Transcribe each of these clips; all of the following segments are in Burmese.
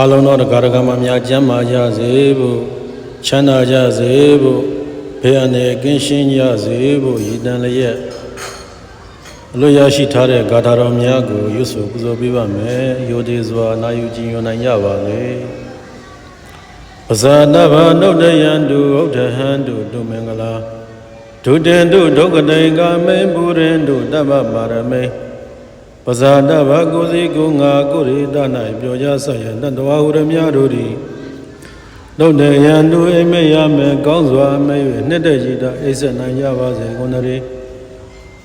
အလုံးသောတရားကမများကျမ်းမာကြစေဖို့ချမ်းသာကြစေဖို့ဘေးအန္တရာယ်ကင်းရှင်းကြစေဖို့ရည်တန်လျက်အလို့ရရှိထားတဲ့ဂါထာတော်များကိုရွတ်ဆိုပူဇော်ပေးပါမယ်။ယောဒေစွာနာယူကြည်ညိုနိုင်ကြပါလေ။ပဇာတဗနုဒ္ဒယံတုဥဒ္ဓဟံတုတုမင်္ဂလာဒုတေတုဒုက္ကတိကမေပုရင်တုတဗ္ဗပါရမေ ပဇာတဗကိုစီကိုငါကိုရိတ၌ပြောကြဆက်ရတတဝဟုရမြတို့သည်ဒုဒ္ဒယံတုအိမေယမေကောင်းစွာမေ၍နှစ်တကြည်တာအိဆက်နိုင်ကြပါစေကုန်သတည်း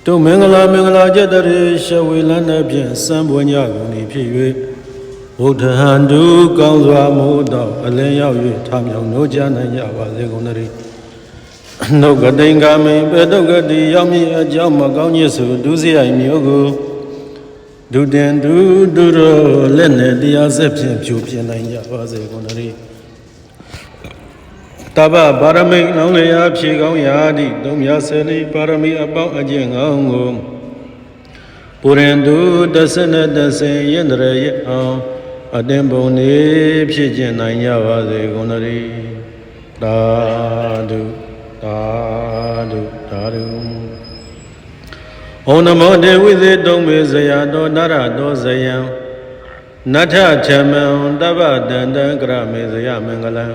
တုမင်္ဂလာမင်္ဂလာကြတရေရှဝေလန်းနှဖြင့်စံပွင့်ကြကုန်၏ဖြစ်၍ဘုဒ္ဓဟံတုကောင်းစွာမို့တော့အလင်းရောက်၍ထမြောင်နိုးကြနိုင်ကြပါစေကုန်သတည်းနှုတ်ကတိန်ကမိန်ပေတုတ်ကတိရောက်မြည်အကြောင်းမကောင်းညစ်စုဒုစရိုက်မျိုးကို ဒုတင်ဒုဒုရောလက်နဲ့တရားဆက်ဖြင့်ဖြိုပြနိုင်ကြပါစေကုန်သတည်းတပ္ပပါရမိတ်လောင်းလျာဖြေကောင်းရာတိသုံးမြဆယ်လေးပါရမီအပေါင်းအကျင့်ကောင်းကိုပုရင်တုတဆနဲ့တဆင်ယန္တရရဲ့အောင်အတင်ပုံနေဖြစ်ကျင်နိုင်ကြပါစေကုန်သတည်းသာဓုသာဓုသာဓု ဩနမောတေဝိသေတုံမေဇယတောနရတောဇယံနထချမံတပ္ပတန္တံကရမေဇယမင်္ဂလံဩ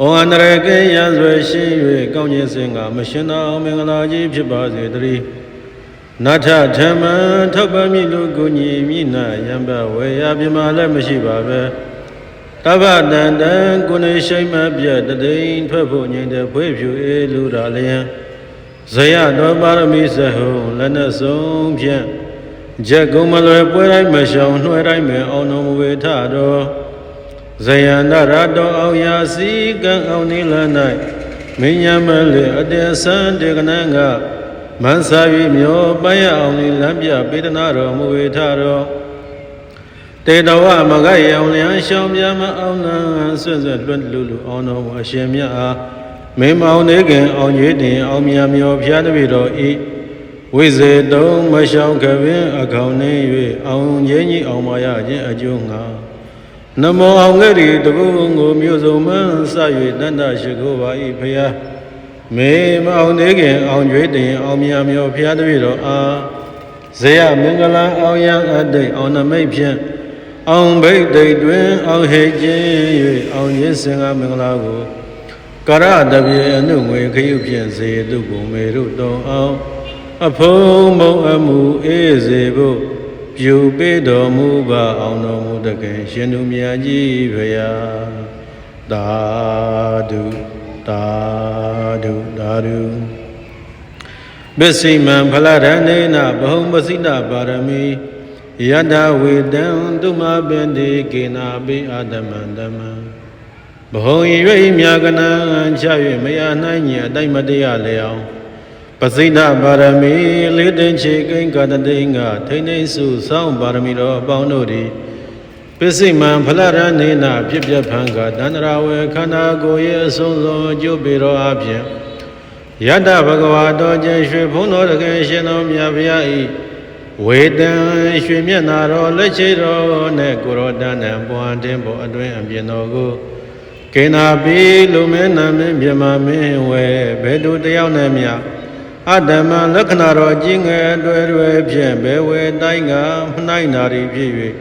အန္တရကေယံဆွေရှိ၍ကောင်းခြင်းစင်ကမရှင်သောမင်္ဂလာကြီးဖြစ်ပါစေတည်းနထထမံထောက်ပံ့မိလူကိုညီမိနာယံဘဝေယပြမလည်းမရှိပါပဲတဗ္ဗတန္တံကိုနေရှိမပြတ်တသိန်းထွက်ဖို့ငြိမ်တဲ့ဖွေးဖြူအေးလူရာလျံ ဇယတော်ပါရမီစဟုံလက်နဲ့ဆုံးဖြင့်ချက်ကုံမလွယ်ပွဲတိုင်းမရှောင်နှွှဲတိုင်းမဲ့အောင်တော်မူဝေထတော်ဇယန္တရတော်အောင်ရာစီကံအောင်နိလ၌မင်းညာမလေအတေဆန်းတေကနံကမန်းစာ၍မျောပန်းရအောင်နိလမ်းပြပေဒနာတော်မူဝေထတော်တေတဝမဂတ်ရောင်လျံရှောင်းပြမအောင်နံဆွတ်ဆွတ်လွတ်လူလူအောင်တော်မူအရှင်မြတ်အား မင်းမောင်နေခင်အောင်ရွေးတင်အောင်မြတ်မျောဖျားတပြီတော်ဤဝိဇေတုံမရှောင်းခပင်အခေါင်နေ၍အောင်ငင်းကြီးအောင်မရခြင်းအကျိုးငါနမောအောင်ငယ်ဒီတကုကိုမြို့စုံမန်းစ၍တဏ္ဍရှိခိုးပါ၏ဖျားမေမအောင်နေခင်အောင်ရွေးတင်အောင်မြတ်မျောဖျားတပြီတော်အားဇေယမင်္ဂလာအောင်ရန်အတိတ်အောင်နမိတ်ဖြင့်အောင်ဘိတ်တိတ်တွင်အောင်ဟိတ်ခြင်း၍အောင်ရစ်စင်ကမင်္ဂလာကို ကရတပြေအနုငွေခရုဖြင့်စေတုဘုံမေတို့တောင်းအောင်အဖုံးမုံအမှုအေးစေဖို့ပြုပေးတော်မူပါအောင်တော်မူတကယ်ရှင်သူမြတ်ကြီးဖရာသာဓုသာဓုသာဓုပစ္စိမံဖလရဏေနဘဟုံပစိတပါရမီယတဝေတံတုမပင်တိကေနာပိအာတမံဓမ္မံ ဘဟုံဤ၍မြာကနံချ၍မရနိုင်ညအတိုက်မတရားလျောင်းပစိဒပါရမီလေးတင်ချေကိင်္ကတတိင်္ဂထိန်နေစုစောင်းပါရမီတော်အပေါင်းတို့သည်ပစ္စည်းမံဖလရဏေနဖြစ်ပြဖန်ကတန္တရာဝေခန္ဓာကိုယ်ရဲ့အဆုံးစွန်အကျိုးပေတော်အပြင်ယတဘဂဝါတော်ကျင်ရွှေဘုန်းတော်တကယ်ရှင်တော်မြတ်ဗျာဤဝေတံရွှေမျက်နာတော်လက်ချေတော်နဲ့ကိုရောတန်တံပွားတင်ပေါ်အတွင်းအပြင်တော်ကို ကေနာပိလူမဲနာမင်းမြမမင်းဝဲဘယ်သူတယောက်နဲ့မြအတ္တမလက္ခဏာတော်ကြီးငယ်အတွဲတွဲဖြင့်ဘယ်ဝဲတိုင်းကမနိုင်နာရီဖြစ်၍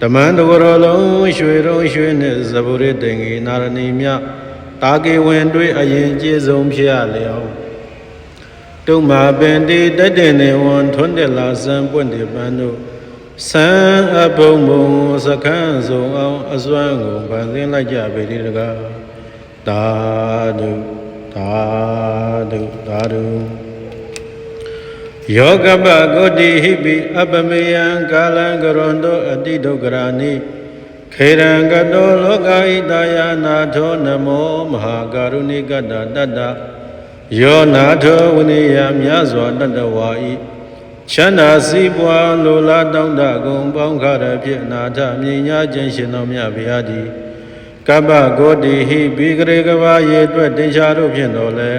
တမန်တော်တော်လုံးရွှေတော်ရွှေနှင့်ဇဗုရတင်ကြီးနာရဏီမြတာကေဝင်တွေအရင်ကျေဆုံးဖြစ်ရလျောက်တုံမာပင်တိတတ္တေနေဝံထွန်းတယ်လာစံပွင့်တယ်ပန်းတို့ စံအဘုံဘုံစခန်းဆုံးအောင်အစွမ်းကိုဗန်သင်းလိုက်ကြပေဒီတကားသာဓုသာဓုသာဓုယောကပကိုတိဟိပိအပမေယံကာလံကရွန်တောအတိဒုက္ခရာနိခေရံကတောလောကဣတယာနာထောနမောမဟာကာရုဏိကတ္တတတ္တယောနာထောဝိနည်းယမြတ်စွာတတ္တဝါဤ ချမ်းသာစီးပွားလိုလားတောင်းတကုံပေါင်းခရဖြင့်အနာထမြင်ညာခြင်းရှင်တော်မြတ်ဗျာတိကပ္ပဂောတိဟိဘိကရေကဘာရေအတွက်တင်ရှားတို့ဖြင့်တော်လဲ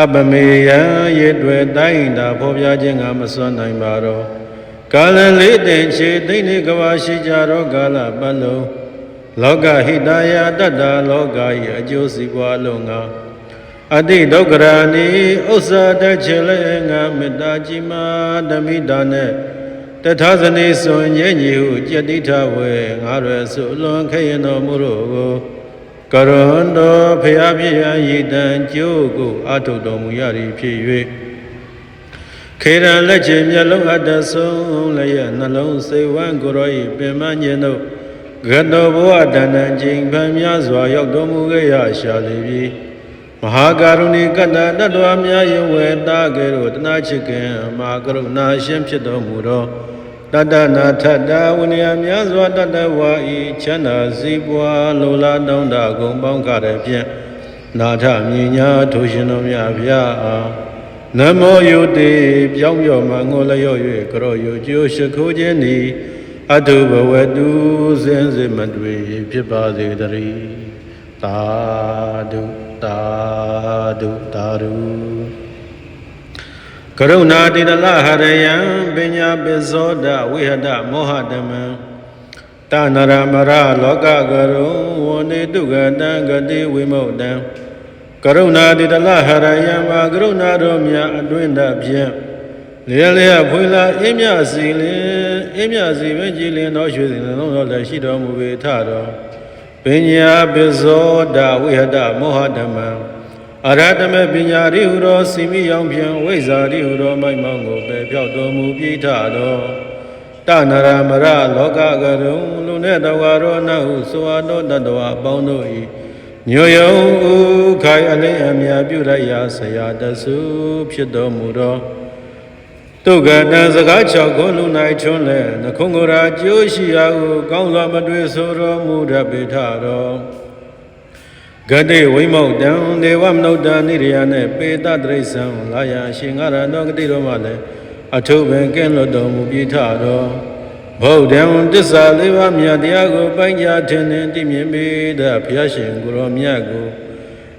အပမေယံရေတွေ့တိုင်းတာဖော်ပြခြင်းကမစွမ်းနိုင်ပါတော့ကာလလေးတင်ချေသိမ့်နေကဘာရှိကြတော့ကာလပတ်လုံးလောကဟိတယတတ္တလောကဤအကျိုးစီးပွားလုံးငါ အတိဒုက္ခရာနိဥစ္စာတချေလေငါမေတ္တာကြီးမာဓမိတာနဲ့တထာဇနေစွန်ညဉ့်ညီဟုကြတိထဝေငါရဆုလွန်ခေယံတော်မူတို့ကိုကရွန်တော်ဖျားပြည့်ရည်တံကျိုးကိုအာထုတော်မူရသည်ဖြစ်၍ခေရန်လက်ချေမျက်လုံးအတ္တဆုံးလည်းရနှလုံးစိတ်ဝမ်းကိုယ်တော်ဤပင်မညင်တို့ဂတောဘဝတဏ္ဍကျင်ဖန်များစွာရောက်တော်မူခဲ့ရရှာလေပြီ မဟာကာရုဏီကတ္တတတ္တဝါများယဝေတာကဲ့သို့တနာချစ်ခင်မဟာကရုဏာရှင်ဖြစ်တော်မူသောတတ္တနာထတ္တဝိနည်းများစွာတတ္တဝါဤချမ်းသာစည်းပွားလိုလားတောင်းတဂုံပေါင်းကြတဲ့ဖြင့်နာထမြညာထိုရှင်တော်မြတ်ဗျာအားနမောယုတိပြောင်းပြော့မှငိုလျော့၍ကရော့ယုကျိုးရှိခိုးခြင်းဤအတုဘဝတုစင်စစ်မတွေ့ဖြစ်ပါစေတည်းသာဓု သာဓုသာဓုကရုဏာတိတလဟရယံပညာပိဇောဒဝိဟတမောဟတမံတနရမရလောကကရုဝနေတုဂတံဂတိဝိမု ക്ത ံကရုဏာတိတလဟရယံမှာကရုဏာတော်မြတ်အတွင်းတဖြင့်လျက်လျက်ဖွေလာအင်းမြစီလင်အင်းမြစီပင်ကြည်လင်တော်ရွှေစင်လုံးတော်လည်းရှိတော်မူပေထတော် ပညာပိဇောဒဝိဟတမောဟတမံအရဟတမေပညာရိဟုသောစီမိယောင်ဖြင့်ဝိဇ္ဇာရိဟုသောမိုက်မောင်းကိုပယ်ဖြောက်တော်မူပြီးထတော်တနရမရလောကကရုံလူနဲ့တဝါရောနဟုဆိုအပ်သောတတဝအပေါင်းတို့၏ညိုယုံဥခိုင်အလင်းအမြပြုရရာဆရာတဆုဖြစ်တော်မူသော တုကတံစကား၆ခုလူ၌ချွန်းလဲနှခုံကိုယ်ရာကျိုးရှိရာဟုကောင်းစွာမတွေ့ဆိုတော်မူတတ်ပေထတော်ဂတိဝိမု ക്ത ံဒေဝမနုဿာနိရိယနှင့်ပေတတရိစ္ဆံလာယရှင်ငါရတောဂတိတော်မှလည်းအထုပင်ကင်းလွတ်တော်မူပြီးထတော်ဗုဒ္ဓံတစ္ဆာလေးပါးမြတ်တရားကိုပိုင်းခြားထင်ထင်သိမြင်ပေတဲ့ဘုရားရှင်ကိုရောမြတ်ကို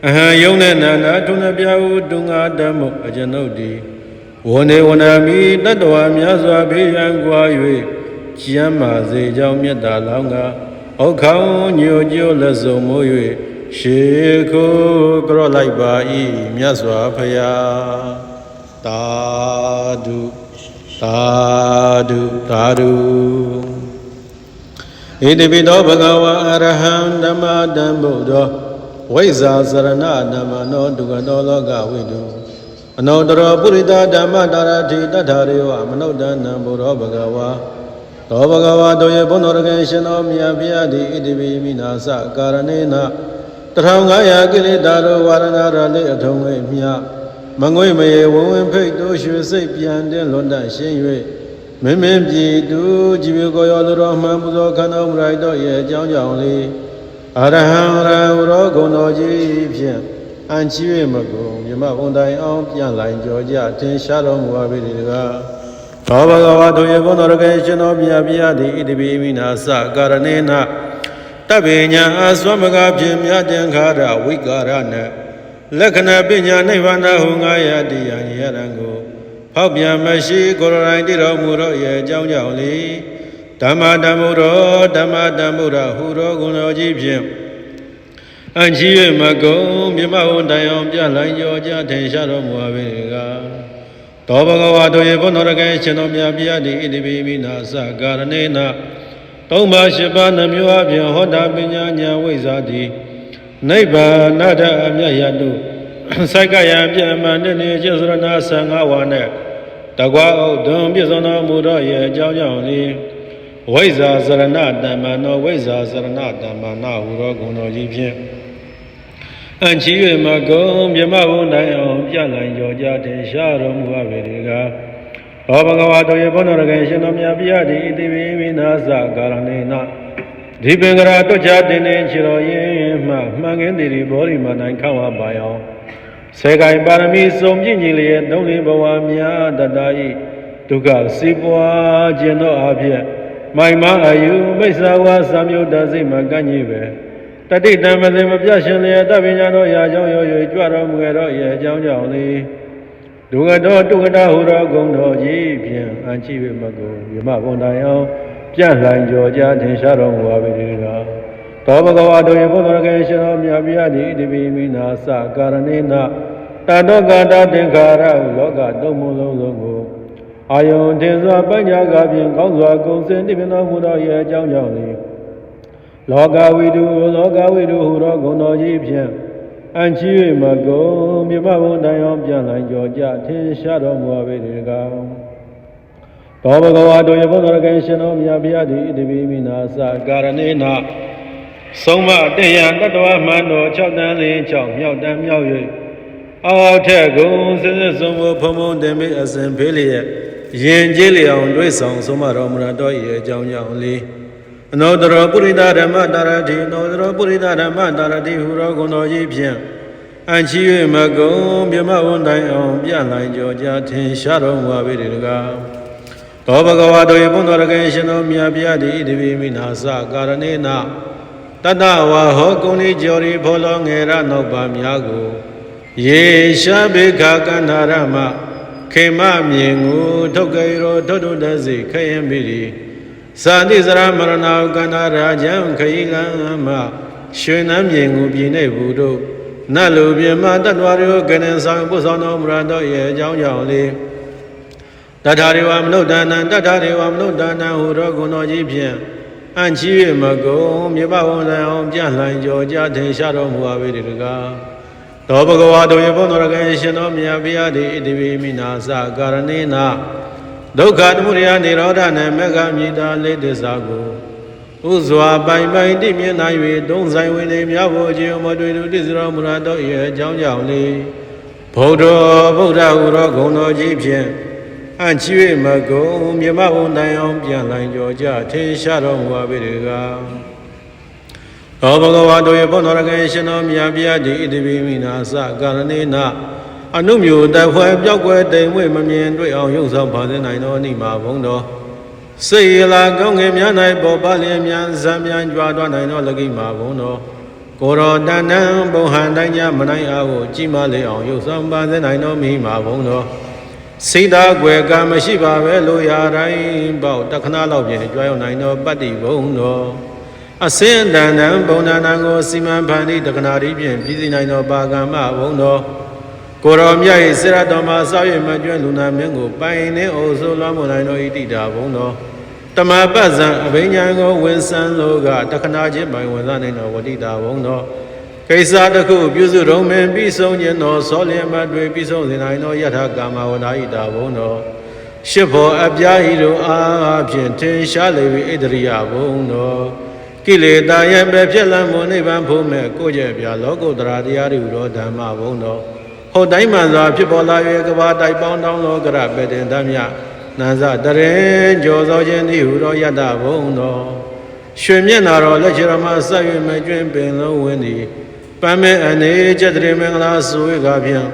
အဟံယုံနဲ့နာနာထုံးပြဟုတုငါတမုတ်အကျွန်ုပ်ဒီ ဝနေဝနာမိတတ္တဝါများစွာဘေးရန်ကွာ၍ကျမ်းမာစေကြောင်းမြတ်တာလောင်းကဩခေါင်းညိုကြိုးလက်စုံမိုး၍ရှေခိုးကြော့လိုက်ပါ၏မြတ်စွာဘုရားသာဓုသာဓုသာဓုဣတိပိသောဘဂဝါအရဟံဓမ္မတံဗုဒ္ဓောဝိဇ္ဇာစရဏဓမ္မနောဒုက္ခတောလောကဝိတု အနောတရောပုရိသဓမ္မတာရတိတထာရေဝမနုဿနံဘုရောဘဂဝါသောဘဂဝါတို့ရဲ့ဘုန်းတော်ရကရှင်တော်မြတ်ဘုရားသည်ဣတိပိမိနာစကာရဏေန1500ကိလေသာတို့ဝါရဏရလေးအထုံးဝေမြမငွေမရေဝဝင်ဖိတ်တို့ရွှေစိတ်ပြန်တဲ့လွန်တရှင်း၍မင်းမင်းပြည်သူကြည်ပြကိုရောလူတော်မှန်ပူဇော်ခန္ဓာမရိုက်တော့ရဲ့အကြောင်းကြောင့်လေအရဟံရံရောဂုဏ်တော်ကြီးဖြင့် အန်ချီ၍မကုန်မြမဝန်တိုင်အောင်ပြန်လိုက်ကြောကြထင်ရှားတော်မူပါပေတကားသောဘဂဝါတို့ရဲ့ဘုန်းတော်ကရှင်တော်မြတ်ဗျာတိဣတိပိမိနာစကာရဏေနတပ္ပေညာအစွမ်းမကဖြင့်မြတ်တံခါရဝိကာရနလက္ခဏာပညာနိဗ္ဗာန်ဟုငါယတိယံယရံကိုဖောက်ပြန်မရှိကိုယ်တိုင်တည်တော်မူသောရဲ့အကြောင်းကြောင့်လေဓမ္မတမ္မုရောဓမ္မတမ္မုရဟူသောဂုဏ်တော်ကြီးဖြင့် အန်ကြီး၍မကုံမြမဝတိုင်အောင်ပြလိုင်းကြောကြထင်ရှားတော်မူပါပေကသောဘဂဝါတို့ရေဘုန်းတော်ရကဲရှင်တော်မြတ်ပြတိဣတိပိမိနာသကာရဏေနသုံးပါးရှစ်ပါးနှမျိုးအပြင်ဟောတာပညာဉာဏ်ဝိဇ္ဇာတိနိဗ္ဗာန်တအမြတ်ရတုစိုက်ကရပြမန္တနေကျစရဏ15ဝါနဲ့တကွာဥဒ္ဓံပြစ္ဆုဏမူတော်ရဲ့အကြောင်းကြောင့်လေ ဝိဇ္ဇာစရဏတမ္မနောဝိဇ္ဇာစရဏတမ္မနာဟူသောဂုဏ်တော်ကြီးဖြင့်အန်ချီ၍မကုံမြမဘုံနိုင်အောင်ပြလန်ကြောကြတင်ရှားတော်မူပါပေဒီကဘောဘဂဝါတို့ရဲ့ဘုန်းတော်ကရှင်တော်မြတ်ပြတိဣတိဝိမိနာသကာရဏေနဒီပင်္ဂရာတွကြတင်နေချတော်ရင်မှမှန်ကင်းတည်ဒီဘောဓိမနိုင်ခန့်ဝပါအောင်ဆေကိုင်ပါရမီစုံပြည့်ညီလျက်သုံးလေးဘဝများတတဤဒုက္ခစီပွားခြင်းတို့အဖြစ် မိုင်မအယူမိစ္ဆာဝါသံယုတ်တစိတ်မကန့်ကြီးပဲတတိတံမသိမပြရှင်လျက်တပညာတို့ရာကြောင့်ရော၍ကြွတော်မူရတော့ရဲ့အကြောင်းကြောင့်လေဒုက္ခတော်ဒုက္ခတာဟူသောဂုဏ်တော်ကြီးဖြင့်အန်ချိဝေမကုယမဘုံတိုင်အောင်ပြန့်လှန်ကြော်ကြထင်ရှားတော်မူပါပေတကားသသောဘဂဝါတို့ယေဘုဒ္ဓရကေရှင်တော်မြတ်ဗျာတိဣတိပိမိနာသကာရဏေနတတောကတာသင်္ခါရဟုလောကသုံးမလုံးလုံးကို အာယုန်တင်စွာပညာကဖြင့်ကောင်းစွာကုံစင်တည်မြတော်မူသောရဲ့အကြောင်းကြောင့်လေလောကဝိတုလောကဝိတုဟူသောဂုဏ်တော်ကြီးဖြင့်အန်ချီ၍မကုံမြမဘုံတိုင်အောင်ပြန်လိုက်ကြောကြထင်ရှားတော်မူပါပေတကားသောဘဂဝါတို့ယေဘုဒ္ဓရကေရှင်တော်မြတ်ဗျာတိဣတိပိမိနာသကာရဏေနဆုံးမတယံတတဝမှန်တော်6တန်းလင်း6မြောက်တန်းမြောက်၍အောက်ထက်ကုံစစ်စစ်ဆုံးမဖုံဖုံတင်ပြီးအစဉ်ဖေးလျက် ရင်ကျေးလျအောင်တွေးဆောင်ဆုံးမတော်မူတော်၏အကြောင်းကြောင့်လေးအနောတရောပုရိသဓမ္မတာရတိနောတရောပုရိသဓမ္မတာရတိဟူသောဂုဏ်တော်ကြီးဖြင့်အန်ချီ၍မကုံမြမဝန်တိုင်အောင်ပြလိုက်ကြောကြထင်ရှားတော်မူပါပေတကားသောဘဂဝါတို့၏ဘုန်းတော်ရကရှင်တော်မြတ်ဗျာတိဣတိပိမိနာသကာရဏေနတတဝါဟောကုဏီကျော်ရီဖောလောငယ်ရနောက်ပါများကိုယေရှာဘေခကန္နာရမ ခေမမြင်ကိုထုတ်ကြရောထုတ်ထုတ်တစီခယံမိရီသာတိစရမရဏကန္နာရာဂျံခယိလံမရွှေနှမ်းမြင်ကိုပြည်နေဘူးတို့နတ်လူပြမတတ္တဝါရောကနေဆောင်ပုဆောင်တော်မူရတော့ရဲ့အကြောင်းကြောင့်လေးတထာရေဝမနုဿာနံတထာရေဝမနုဿာနံဟူသောဂုဏ်တော်ကြီးဖြင့်အန်ချီ၍မကုံမြေပဝန်လံအောင်ပြန့်လှန်ကြောကြထင်ရှားတော်မူပါပေတကား သောဘဂဝါတို့ယေဘုန်းတော်ရကံရှင်တော်မြတ်ဗျာတိဣတိဝိမိနာသကာရဏေနဒုက္ခသမုဒယនិရောဓနှင့်မေဃမြေတာလေးသစ္စာကိုဥစွာပိုင်ပိုင်တိမြင်နိုင်၍သုံးဆိုင်ဝင်နေမြတ်ဖို့ခြင်းမတွေ့သူတိစရောမူရတော်၏အကြောင်းကြောင့်လေဘုဒ္ဓဗုဒ္ဓဟူသောဂုဏ်တော်ကြီးဖြင့်အန်ချီ၍မကုံမြမဘုံတိုင်အောင်ပြန်လိုင်းကြောကြထင်ရှားတော်မူပါပေတကား သောဘဂဝါတို့ရဲ့ဘုန်းတော်ရကယ်ရှင်တော်မြတ်ဗျာတိဣတိပိမိနာသကာရဏေနအနုမျိုးတဖွဲပြောက်ွယ်တိမ်မွေ့မမြင်တွေ့အောင်ရုပ်ဆောင်ပါစေနိုင်သောအနိမာဘုံတော်စေရလာကောင်းငယ်များ၌ပေါ်ပါလျင်မြန်ဇံမြန်ကြွားသွားနိုင်သောလကိမာဘုံတော်ကိုရောတဏ္ဏဘုံဟန်တိုင်းကြမနိုင်အားကိုကြည်မလေအောင်ရုပ်ဆောင်ပါစေနိုင်သောမိမာဘုံတော်စိတ်သားွယ်ကမရှိပါပဲလို့ရာတိုင်းပေါ့တခဏလောက်ပြင်ကြွားရောက်နိုင်တော့ပတ္တိဘုံတော် အစင်တန်တန်ဘုံနာနာကိုစီမံဖန်တီးတခဏဒီပြင်ပြည်စီနိုင်သောပါကမ္မဘုံတော်ကိုရောမြတ်၏စေရတော်မှာစောက်ရမကျွမ်းလူနာမင်းကိုပိုင်နေအိုဆိုလွှမ်းမနိုင်သောဣတိတာဘုံတော်တမပတ်ဇံအဘိညာဉ်ကိုဝင်ဆန်းလို့ကတခဏချင်းပိုင်ဝင်စားနိုင်သောဝတိတာဘုံတော်ကိစ္စတစ်ခုပြုစုတော်မင်ပြီးဆုံးခြင်းသောသောလျင်မတွေပြီးဆုံးစေနိုင်သောယထာကာမဝနာဣတာဘုံတော်ရှစ်ဖို့အပြားဤတို့အားဖြင့်ထင်ရှားလေ၏ဣတရိယဘုံတော် ကိလေသာရဲ့ပဲဖြစ်လမ်းမနိဗ္ဗာန်ဖို့မဲ့ကိုယ့်ရဲ့ပြလောကုတ္တရာတရားတွေဟူသောဓမ္မဘုံတော်ဟောတိုင်းမှန်စွာဖြစ်ပေါ်လာ၍ကဘာတိုက်ပေါင်းတောင်းလောကရပေတင်သမြနန္ဇတရင်ကြောသောခြင်းသည်ဟူသောယတဘုံတော်ရွှေမျက်နာတော်လက်ချရမဆက်၍မကျွင်းပင်လုံးဝင်းသည်ပန်းမဲအနေကျက်တရေမင်္ဂလာဆိုဝေကဖြင့်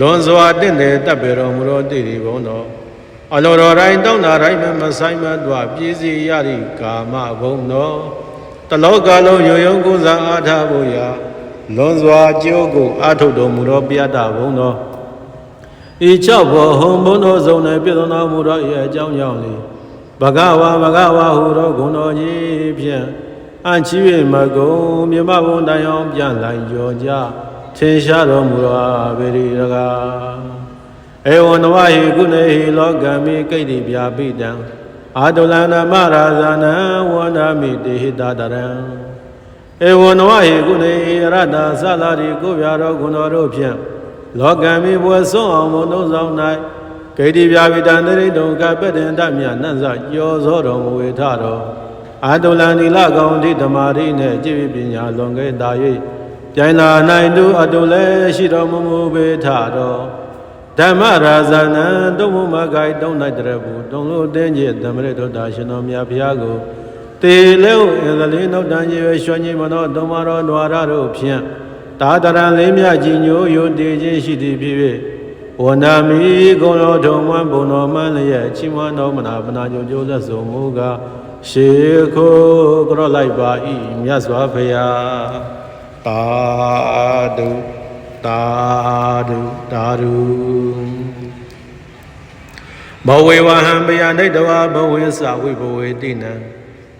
လွန်စွာတင့်တယ်တပ်ပေတော်မူသောတည်တည်ဘုံတော်အလောတော်တိုင်းတောင်းတာတိုင်းမမဆိုင်မသွားပြည့်စည်ရသည့်ကာမဘုံတော် တလောကလုံးရုံရုံကိုးစားအားထားဖို့ရာလွန်စွာကြိုးကိုအားထုတ်တော်မူသောပြတ်တာဘုံတော်ဤ၆ဘောဟွန်ဘုံတော်ဆုံး၌ပြည့်စုံတော်မူသောဤအကြောင်းကြောင့်လေဘဂဝါဘဂဝါဟူသောဂုဏ်တော်ကြီးဖြင့်အန်ချီ၍မကုံမြမဘုံတိုင်အောင်ပြန်လိုက်ကြောကြထင်ရှားတော်မူသောဗေရိရကဧဝံနဝဟိကုနေဟိလောကမိကိတ္တိပြာပိတံ အာတုလန္နမရာဇာနံဝန္ဒမိတေဟိတတရံဧဝံနဝဟိကုနေဟိရတ္တသလာရိကိုပြတော်ဂုဏတော်တို့ဖြင့်လောကမိဘွယ်ဆုံးအောင်ဘုံသုံးဆောင်၌ကိတ္တိပြာပိတံတိရိတုံကပတ္တန္တမြတ်နတ်စကျော်သောတော်မူဝေထတော်အာတုလန်ဒီလကောင်ဒီဓမ္မာရိနှင့်จิตပညာလွန်ခဲ့တာ၍ပြိုင်လာနိုင်သူအတုလည်းရှိတော်မူမူပေထတော် ဓမ္မရာဇနံတုံမမဂိုက်တုံနိုင်တရဘူးတုံလို့တင်းကျဓမ္မရတုတာရှင်တော်မြတ်ဘုရားကိုတေလဲဝအင်္ဂလိနှုတ်တန်ကြီးရွှေညင်မတော်တုံမတော်ဒွါရတို့ဖြင့်တာတရံလေးမြကြီးညိုယုံတည်ခြင်းရှိသည်ဖြစ်၍ဝန္ဒမီကုံတော်ထုံမွန်းဘုံတော်မှန်လျက်ချီးမွမ်းတော်မနာပနာကြိုကြိုးသက်စုံမူကားရှေခိုးကြောလိုက်ပါဤမြတ်စွာဘုရားတာဒု တာဒုတာဒုဘဝေဝဟံဘယနိတဝဘဝေသဝိဘဝေတိနံ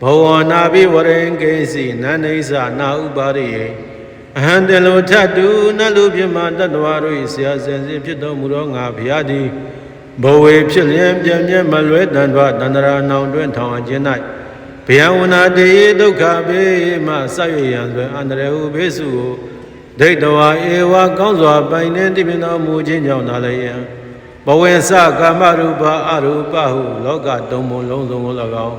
ဘဝနာဘိဝရင်ကိစီနန္ဒိသနာဥပါရိယေအဟံတလူထတုနလူပြမတတ္တဝါတို့၏ဆရာဆင်စီဖြစ်တော်မူသောငါဘုရားသည်ဘဝေဖြစ်လျင်ပြည့်မြဲမလွဲတန်တွတန္တရာနောင်တွင်ထောင်အခြင်း၌ဘယံဝနာတေဒုက္ခဘေမှဆက်ရရန်ဆိုအန္တရာဟုဘေစုကို ဒိဋ္ဌဝါဧဝကောင်းစွာပိုင်နေတည်မြဲတော်မူခြင်းကြောင့်နာလည်းယံဘဝေစကာမရူပအရူပဟုလောကသုံးပုံလုံးစုံကို၎င်း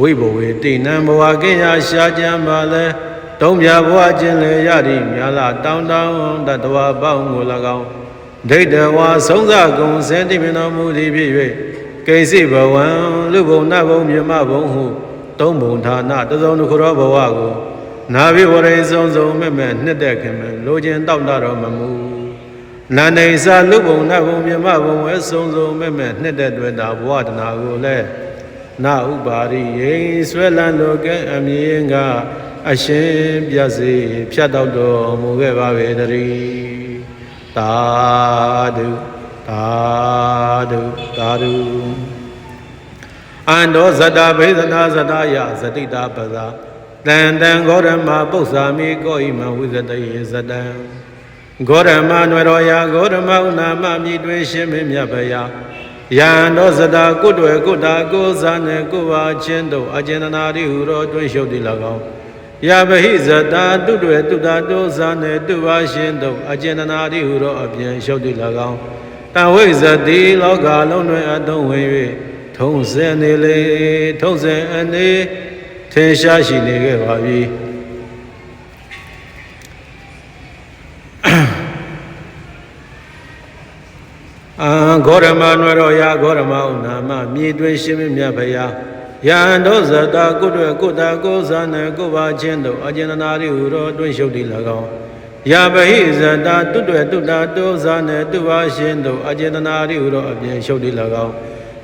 ဝိဘဝေတိနံဘဝကိညာရှားကြံပါလဲတုံးပြဘဝခြင်းလေရသည်မြာလာတောင်းတောင်းတတဝပေါင်းကို၎င်းဒိဋ္ဌဝါဆုံးစကုံစင်တိမြဲတော်မူသည်ဖြစ်၍ကိစီဘဝံလူဘုံနတ်ဘုံမြမဘုံဟုသုံးဘုံဌာနတစုံတစ်ခုသောဘဝကို နာဘိဝရိစုံစုံမဲ့မဲ့နှစ်သက်ခင်မလိုခြင်းတောက်တတော်မမူနာနေစာလူဘုံနတ်ဘုံမြမဘုံဝဲစုံစုံမဲ့မဲ့နှစ်သက်တွေ့တာဘဝတနာကိုလည်းနာဥပါရိယေဆွဲလန်းလိုကဲအမြင်ကအရှင်ပြည့်စေဖြတ်တော့တော်မူခဲ့ပါပေတည်းသာဓုသာဓုသာဓုအန္တောဇတဗေဒနာဇတယဇတိတာပဇာ တန်တံဂေါရမပု္ပ္ပာမိကောဣမဝိဇတယေဇတံဂေါရမနွယ်တော်ရာဂေါရမဥနာမမြည်တွင်ရှင်မင်းမြတ်ဗျာယံတော်ဇတာကုတ္တဝေကုတ္တာကိုဇာနေကိုဝါချင်းတို့အကျဉ်နာရိဟုတော်တွင်ရှုပ်တိ၎င်းယဗဟိဇတာတုတွေတုတာတောဇာနေတုဝါရှင်တို့အကျဉ်နာရိဟုတော်အပြင်ရှုပ်တိ၎င်းတဝိဇတိလောကလုံးတွင်အတုံးဝင်၍ထုံးစဲနေလေထုံးစဲအနေ ထင်ရှားရှိနေခဲ့ပါပြီအာဂေါရမနွယ်တော်ရာဂေါရမဥနာမမြေတွင်ရှင်မင်းမြတ်ဖရာယံတို့ဇတာကုတ္တကုတ္တကိုဇာနကိုပါချင်းတို့အကျဉ်းနာရိဟုတော်တွင်ရှုပ်တိ၎င်းယဗဟိဇတာတုတ္တတုတ္တတောဇာနေတုပါရှင်တို့အကျဉ်းနာရိဟုတော်အပြင်ရှုပ်တိ၎င်း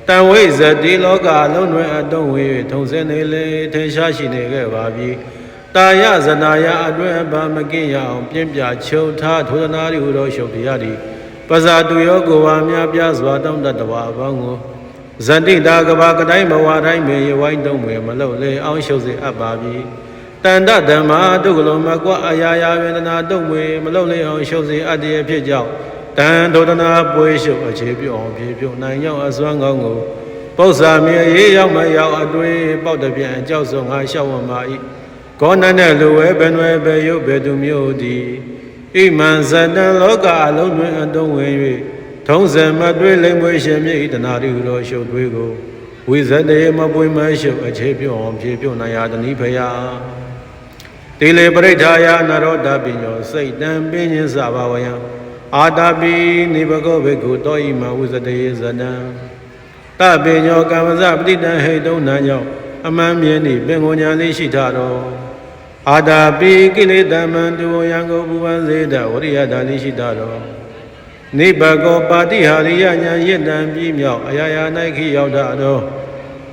တံဝိဇတိလောကလုံးတွင်အတုံးဝေ၍ထုံစင်းနေလေထင်ရှားရှိနေခဲ့ပါပြီတာယဇနာယအတွင်ဘာမကင်းရအောင်ပြင်းပြချုပ်ထားထိုသနာရိဟုတော်ရှုပ်တရားသည်ပဇာတုယောကိုဝါများပြားစွာတောင်းတတဝါအပေါင်းကိုဇန္တိတာကဘာကတိုင်းဘဝတိုင်းမေရဝိုင်းတုံးမေမလို့လေအောင်ရှုပ်စေအပ်ပါပြီတန်တဓမ္မာဒုက္ကလုံးမကွာအာယာယာဝေဒနာတုံးမေမလို့လေအောင်ရှုပ်စေအပ်တဲ့ဖြစ်ကြောင့် တန်ဒုဒနာပွေရှုပ်အခြေပြုအောင်ဖြည့်ပြုနိုင်ရောက်အစွမ်းကောင်းကိုပု္ပ္ပာမြေရေးရောက်မရောက်အတွေ့ပေါက်တပြန်အကြောက်ဆုံးငါရှောက်ဝမှာဤကောနနဲ့လူဝဲဘယ်နွယ်ဘယ်ရုပ်ဘယ်သူမျိုးသည်ဣမံဇတံလောကအလုံးတွင်အတုံးဝင်၍ထုံးစံမတွေ့လိမ့်မွေရှင်မြေဤတနာရီဟူသောရှုပ်သွေးကိုဝိဇတေမပွေမရှုပ်အခြေပြုအောင်ဖြည့်ပြုနိုင်ရတနည်းဖရာတိလေပရိဋ္ဌာယနရောဓပညောစိတ်တံပင်းခြင်းစဘာဝယံ အာတာပိနိဘဂောဘေကုတောဣမဝိဇတေဇတံတပိညောကမ္မဇပဋိတံဟိတုံနံကြောင့်အမှန်မြင်သည့်ပင်ကိုညာလေးရှိထတော်အာတာပိကိလေသာမံတုဝယံကိုဘူပန်စေတဝရိယတာလေးရှိထတော်နိဘဂောပါတိဟာရိယညာယစ်တံပြီးမြောက်အရာရာ၌ခိရောက်တာတော်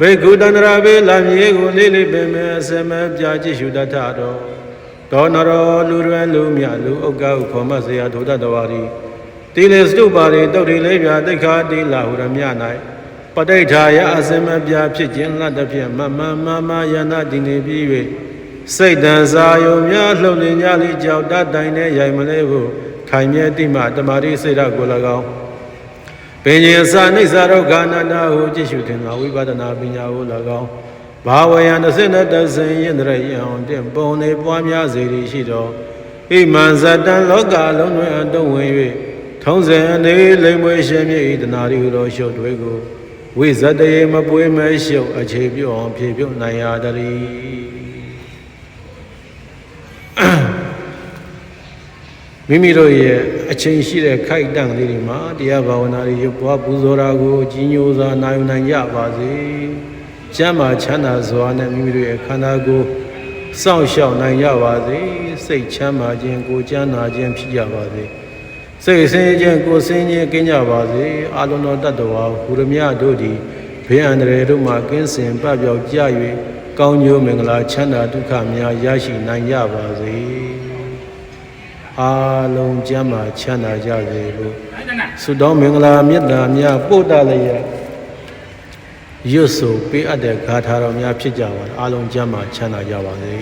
ဘေကုတန္တရာဘေလာမြေကိုလေးလေးပင်မဲ့အစမပြကြည့်ရှုတတ်တာ တော်ဒေါနရောလူရွယ်လူမြလူဥက္ကဟုခေါ်မစရာဒုဒတဝါရီတိလေစတုပါရိတုတ်တိလေးပြတိခာတိလာဟုရမြ၌ပဋိဌာယအစမပြဖြစ်ခြင်းလတ်တစ်ဖြင့်မမမမယနာတည်နေပြီး၍စိတ်တန်စာယုံများလှုပ်လင်းကြလိကြောက်တတ်တိုင်နဲ့ရိုင်မလဲဖို့ခိုင်မြဲတိမတမာတိစိတ်ဓာတ်ကို၎င်းပင်ရင်စာနိစ္စဒုက္ခအနတ္တဟုကြည့်ရှုသင်္ကာဝိပဿနာပညာကို၎င်း ဘာဝယံတစ်စင်းနဲ့တစ်စင်းယင်တရယံတင်ပုံနေပွားများစေရရှိသောဣမံဇတံလောကလုံးတွင်အတုံးဝင်၍ထုံးစံအနေလိမ့်မွေရှင်မြေဤတနာရီဟုသောရှုပ်တွေကိုဝိဇတယေမပွေးမဲရှုပ်အခြေပြုအောင်ဖြည့်ပြုနိုင်ရတည်းမိမိတို့ရဲ့အချိန်ရှိတဲ့ခိုက်တန့်လေးတွေမှာတရားဘာဝနာတွေရုပ်ပွားပူဇော်တာကိုကြီးညိုစွာနိုင်နိုင်ကြပါစေ။ ကျမ်းမာချမ်းသာစွာနဲ့မိမိတို့ရဲ့ခန္ဓာကိုယ်စောင့်ရှောက်နိုင်ကြပါစေ။စိတ်ချမ်းသာခြင်းကိုကျမ်းနာခြင်းဖြစ်ကြပါစေ။စိတ်ဆင်းရဲခြင်းကိုယ်ဆင်းရဲကင်းကြပါစေ။အာလုံတော်တတ္တဝါဟူရမြတို့သည်ဘေးအန္တရာယ်တို့မှကင်းစင်ပပျောက်ကြ၍ကောင်းကျိုးမင်္ဂလာချမ်းသာဒုက္ခများရရှိနိုင်ကြပါစေ။အားလုံးကျမ်းမာချမ်းသာကြစေလို့ဆုတောင်းမင်္ဂလာမေတ္တာများပို့တလည်းရ ရွတ်ဆိုပေးအပ်တဲ့ဂါထာတော်များဖြစ်ကြပါအားလုံးကျမ်းမာချမ်းသာကြပါစေ